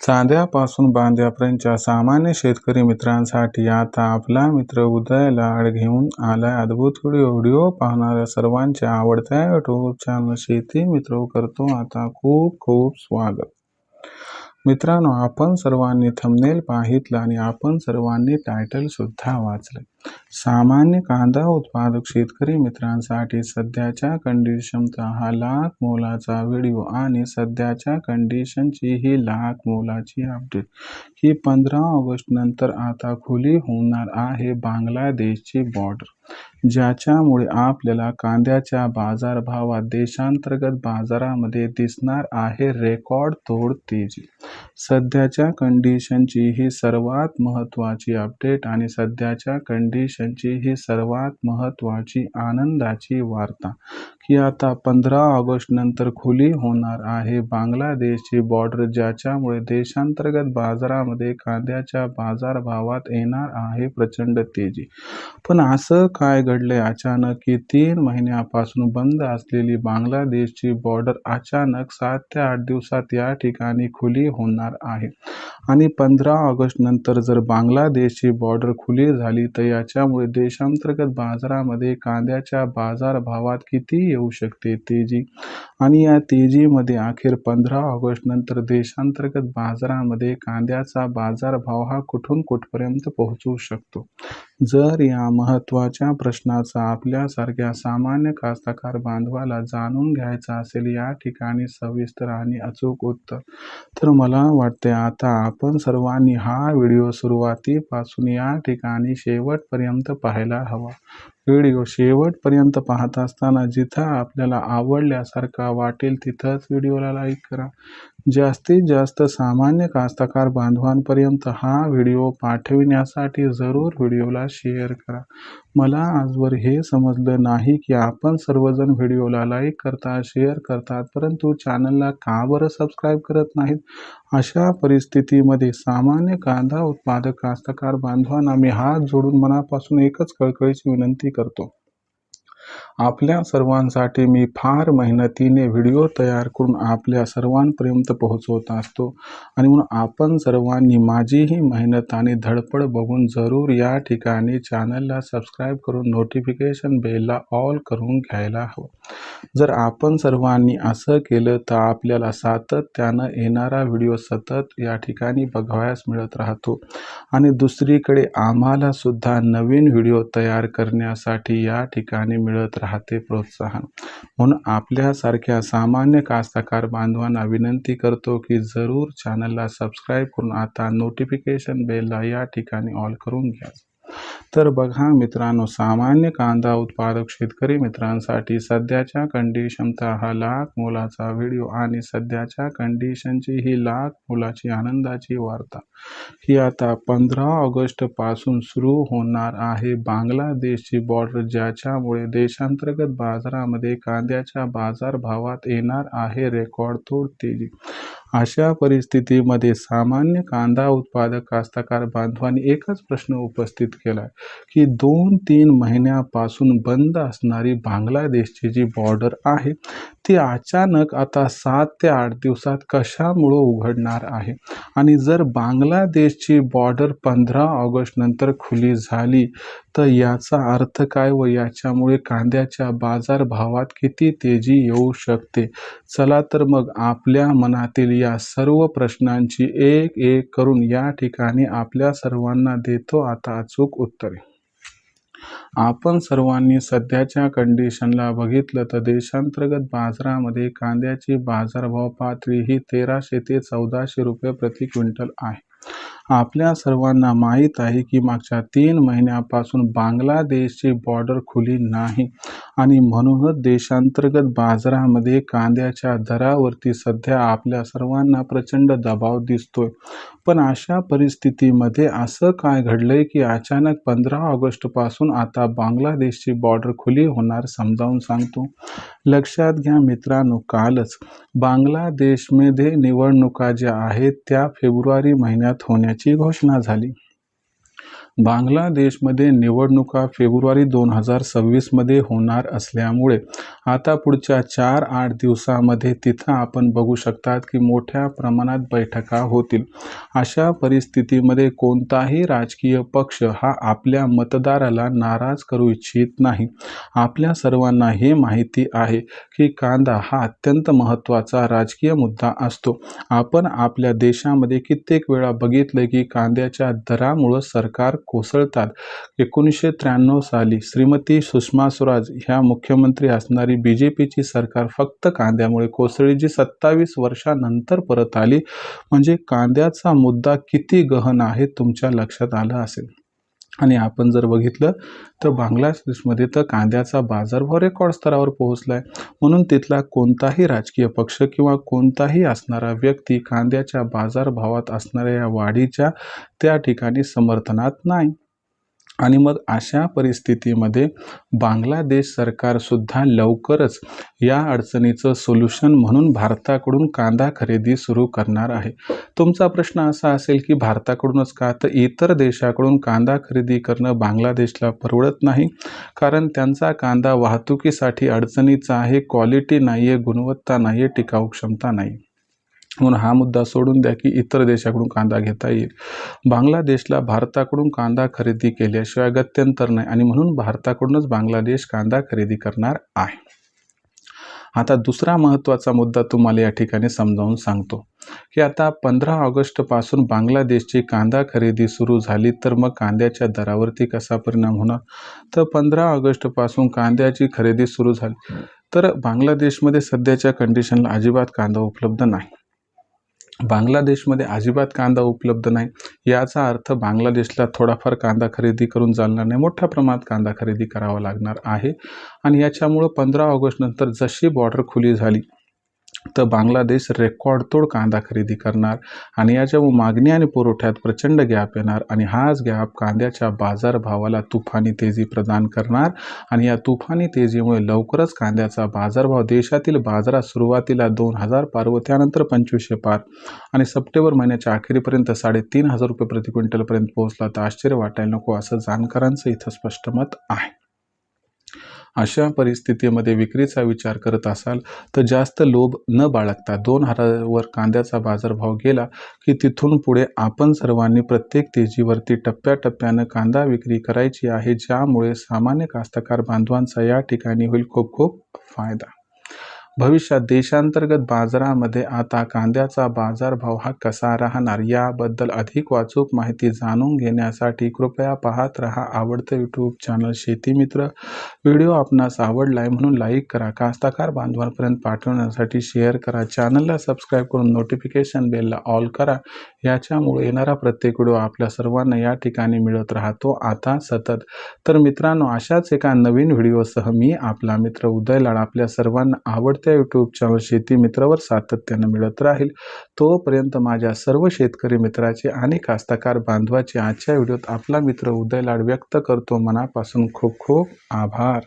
चांद्यापासून बांद्यापर्यंतच्या सामान्य शेतकरी मित्रांसाठी आता आपला मित्र उदय लाड घेऊन आलाय अद्भुत व्हिडिओ. व्हिडिओ पाहणाऱ्या सर्वांच्या आवडत्या युट्यूब चॅनल शेती मित्र करतो आता खूप खूप स्वागत. मित्रांनो आपण सर्वांनी थंबनेल पाहितलं आणि आपण सर्वांनी टायटल सुद्धा वाचले सामान्य कांदा उत्पादक शेतकरी मित्रांसाठी सध्याच्या कंडिशनचा हा लाख मोलाचा व्हिडिओ आणि सध्याच्या कंडिशनची ही लाख मोलाची अपडेट ही पंधरा ऑगस्ट नंतर आता खुली होणार आहे बांगलादेशची बॉर्डर ज्याच्यामुळे आपल्याला कांद्याच्या बाजारभावात देशांतर्गत बाजारामध्ये दिसणार आहे रेकॉर्ड तोड तेजी. सध्याच्या कंडिशनची ही सर्वात महत्त्वाची अपडेट आणि सध्याच्या कंडिशनची ही सर्वात महत्त्वाची आनंदाची वार्ता. की आता पंधरा ऑगस्ट नंतर खुली होणार आहे. बांगलादेशची बॉर्डर ज्याच्यामुळे देशांतर्गत बाजारामध्ये कांद्याच्या बाजारभावात येणार आहे प्रचंड तेजी. पण असं काय घडले अचानक की तीन महिन्यापासून बंद असलेली बांगलादेशची बॉर्डर अचानक सात ते आठ दिवसात या ठिकाणी खुली होणार आहे. आणि पंधरा ऑगस्ट नंतर जर बांगलादेशची बॉर्डर खुली झाली तर याच्यामुळे देशांतर्गत बाजारामध्ये कांद्याच्या बाजारभावात किती येऊ शकते. तेजी आणि या तेजीमध्ये अखेर पंधरा ऑगस्ट नंतर देशांतर्गत बाजारामध्ये कांद्याचा बाजारभाव हा कुठून कुठपर्यंत पोहोचू शकतो? जर या महत्त्वाच्या प्रश्नाचा आपल्यासारख्या सामान्य कास्तकार बांधवाला जाणून घ्यायचा असेल या ठिकाणी सविस्तर आणि अचूक उत्तर तर मला वाटते आता आपण सर्वांनी हा व्हिडिओ सुरुवातीपासून या ठिकाणी शेवटपर्यंत पाहायला हवा. व्हिडिओ शेवटपर्यंत पाहत असताना जिथं आपल्याला आवडल्यासारखा वाटेल तिथंच व्हिडिओला लाईक करा. जास्तीत जास्त सामान्य कास्तकार बांधवांपर्यंत हा व्हिडिओ पाठविण्यासाठी जरूर व्हिडिओला शेअर करा. मला आजवर हे समजलं नाही की आपण सर्वजण व्हिडिओला लाईक करता शेअर करतात परंतु चॅनलला का बरं सबस्क्राईब करत नाहीत? अशा परिस्थितीमध्ये सामान्य कांदा उत्पादक कास्तकार बांधवांना मी हात जोडून मनापासून एकच कळकळीची विनंती करतो. आपल्या सर्वांसाठी मी फार मेहनतीने व्हिडिओ तयार करून आपल्या सर्वांपर्यंत पोहोचवत असतो. आणि म्हणून आपण सर्वांनी माझीही मेहनत आणि धडपड बघून जरूर या ठिकाणी चॅनलला सबस्क्राईब करून नोटिफिकेशन बेलला ऑल करून घ्यायला हवं. जर आपण सर्वांनी असं केलं तर आपल्याला सातत्यानं येणारा व्हिडिओ सतत या ठिकाणी बघावयास मिळत राहतो. आणि दुसरीकडे आम्हाला सुद्धा नवीन व्हिडिओ तयार करण्यासाठी या ठिकाणी मिळत राहते प्रोत्साहन. म्हणून आपल्यासारख्या सामान्य कास्तकार बांधवांना विनंती करतो की जरूर चॅनलला सबस्क्राईब करून आता नोटिफिकेशन बेलला या ठिकाणी ऑल करून घ्या. तर बघा मित्रांनो सामान्य कांदा उत्पादक शेतकरी मित्रांसाठी सध्याच्या कंडिशनचा हा लाख मोलाचा व्हिडिओ आणि सध्याच्या कंडिशनची ही लाख मोलाची आनंदाची वार्ता. ही आता पंधरा ऑगस्टपासून सुरू होणार आहे. बांगलादेशची बॉर्डर ज्याच्यामुळे देशांतर्गत बाजारामध्ये कांद्याच्या बाजारभावात येणार आहे रेकॉर्ड तोड तेजी अशा परिस्थितीमध्ये सामान्य कांदा उत्पादक कास्तकार बांधवांनी एकच प्रश्न उपस्थित केला की दोन तीन महिन्यापासून बंद असणारी बांगलादेशची जी बॉर्डर आहे ती अचानक आता सात ते आठ दिवसात कशामुळं उघडणार आहे? आणि जर बांगलादेशची बॉर्डर पंधरा ऑगस्ट नंतर खुली झाली तर याचा अर्थ काय व याच्यामुळे कांद्याच्या बाजारभावात किती तेजी येऊ शकते? चला तर मग आपल्या मनातील या सर्व प्रश्नांची एक एक करून या ठिकाणी आपल्या सर्वांना देतो आता अचूक उत्तरे. आपण सर्वांनी सध्याच्या कंडिशनला बघितलं तर देशांतर्गत बाजारामध्ये कांद्याची बाजारभाव पातळी ही तेराशे ते चौदाशे रुपये प्रति क्विंटल आहे. आपल्या सर्वांना माहीत आहे की मागच्या तीन महिन्यापासून बांगलादेशची बॉर्डर खुली नाही. आणि म्हणूनच देशांतर्गत बाजारामध्ये कांद्याच्या दरावरती सध्या आपल्या सर्वांना प्रचंड दबाव दिसतोय. पण अशा परिस्थितीमध्ये असं काय घडलंय की अचानक पंधरा ऑगस्टपासून आता बांगलादेशची बॉर्डर खुली होणार समजावून सांगतो? लक्षात घ्या मित्रांनो कालच बांगलादेशमध्ये निवडणुका ज्या आहेत त्या फेब्रुवारी महिन्यात होण्याची घोषणा झाली. बांगलादेशमध्ये निवडणुका फेब्रुवारी दोन हजार सव्वीसमध्ये होणार असल्यामुळे आता पुढच्या चार आठ दिवसामध्ये तिथं आपण बघू शकतात की मोठ्या प्रमाणात बैठका होतील. अशा परिस्थितीमध्ये कोणताही राजकीय पक्ष हा आपल्या मतदाराला नाराज करू इच्छित नाही. आपल्या सर्वांना हे माहिती आहे की कांदा हा अत्यंत महत्त्वाचा राजकीय मुद्दा असतो. आपण आपल्या देशामध्ये कित्येक वेळा बघितलं की कांद्याच्या दरामुळं सरकार कोसळतात. एकोणीसशे त्र्याण्णव साली श्रीमती सुषमा स्वराज ह्या मुख्यमंत्री असणारी बी जे पीची सरकार फक्त कांद्यामुळे कोसळली जी सत्तावीस वर्षानंतर परत आली. म्हणजे कांद्याचा मुद्दा किती गहन आहे तुमच्या लक्षात आलं असेल? आणि आपण जर बघितलं तर बांगलादेशमध्ये तर कांद्याचा बाजारभाव रेकॉर्ड स्तरावर पोहोचला आहे म्हणून तिथला कोणताही राजकीय पक्ष किंवा कोणताही असणारा व्यक्ती कांद्याच्या बाजारभावात असणाऱ्या या वाढीच्या त्या ठिकाणी समर्थनात नाही. आणि मग अशा परिस्थितीमध्ये बांगलादेश सरकारसुद्धा लवकरच या अडचणीचं सोल्युशन म्हणून भारताकडून कांदा खरेदी सुरू करणार आहे. तुमचा प्रश्न असा असेल की भारताकडूनच का? तर इतर देशाकडून कांदा खरेदी करणं बांगलादेशला परवडत नाही. कारण त्यांचा कांदा वाहतुकीसाठी अडचणीचा आहे क्वालिटी नाही आहे गुणवत्ता नाही आहे टिकाऊ क्षमता नाही. म्हणून हा मुद्दा सोडून द्या की इतर देशाकडून कांदा घेता येईल. बांगलादेशला भारताकडून कांदा खरेदी केल्याशिवाय गत्यंतर नाही आणि म्हणून भारताकडूनच बांगलादेश कांदा खरेदी करणार आहे. आता दुसरा महत्त्वाचा मुद्दा तुम्हाला या ठिकाणी समजावून सांगतो की आता पंधरा ऑगस्टपासून बांगलादेशची कांदा खरेदी सुरू झाली तर मग कांद्याच्या दरावरती कसा परिणाम होणार? तर पंधरा ऑगस्टपासून कांद्याची खरेदी सुरू झाली. तर बांगलादेशमध्ये सध्याच्या कंडिशनला अजिबात कांदा उपलब्ध नाही. बांगलादेशमध्ये अजिबात कांदा उपलब्ध नाही. याचा अर्थ बांगलादेशला थोडाफार कांदा खरेदी करून चालणार नाही मोठ्या प्रमाणात कांदा खरेदी करावा लागणार आहे. आणि याच्यामुळं पंधरा ऑगस्टनंतर जशी बॉर्डर खुली झाली तर बांगलादेश रेकॉर्डतोड कांदा खरेदी करणार आणि याच्या मागणी आणि पुरवठ्यात प्रचंड गॅप येणार आणि हाच गॅप कांद्याच्या बाजारभावाला तुफानी तेजी प्रदान करणार आणि या तुफानी तेजीमुळे लवकरच कांद्याचा बाजारभाव देशातील बाजारात सुरुवातीला दोन हजार पार व त्यानंतर पंचवीसशे पार आणि सप्टेंबर महिन्याच्या अखेरीपर्यंत साडेतीन हजार रुपये प्रति क्विंटलपर्यंत पोहोचला तर आश्चर्य वाटायला नको असं जाणकारांचं इथं स्पष्ट मत आहे. अशा परिस्थितीमध्ये विक्रीचा विचार करत असाल तर जास्त लोभ न बाळगता दोन हजारावर कांद्याचा बाजारभाव गेला की तिथून पुढे आपण सर्वांनी प्रत्येक तेजीवरती टप्प्याटप्प्यानं कांदा विक्री करायची आहे ज्यामुळे सामान्य कास्तकार बांधवांचा या ठिकाणी होईल खूप खूप फायदा. भविष्यात देशांतर्गत बाजारामध्ये आता कांद्याचा बाजारभाव हा कसा राहणार याबद्दल अधिक वाचूक माहिती जाणून घेण्यासाठी कृपया पाहत रहा आवडतं यूट्यूब चॅनल शेतीमित्र व्हिडिओ आपणास आवडला आहे म्हणून लाईक करा. कास्ताकार बांधवांपर्यंत पाठवण्यासाठी शेअर करा. चॅनलला सबस्क्राईब करून नोटिफिकेशन बेलला ऑल करा. याच्यामुळे येणारा प्रत्येक व्हिडिओ आपल्या सर्वांना या ठिकाणी मिळत राहतो आता सतत. तर मित्रांनो अशाच एका नवीन व्हिडिओसह मी आपला मित्र उदय लाड आपल्या सर्वांना आवडते आवडत्या यूट्यूब चॅनल शेती मित्रावर सातत्यानं मिळत राहील. तोपर्यंत माझ्या सर्व शेतकरी मित्राचे आणि कास्तकार बांधवाचे आजच्या व्हिडिओत आपला मित्र उदय लाड व्यक्त करतो. मनापासून खूप खूप आभार.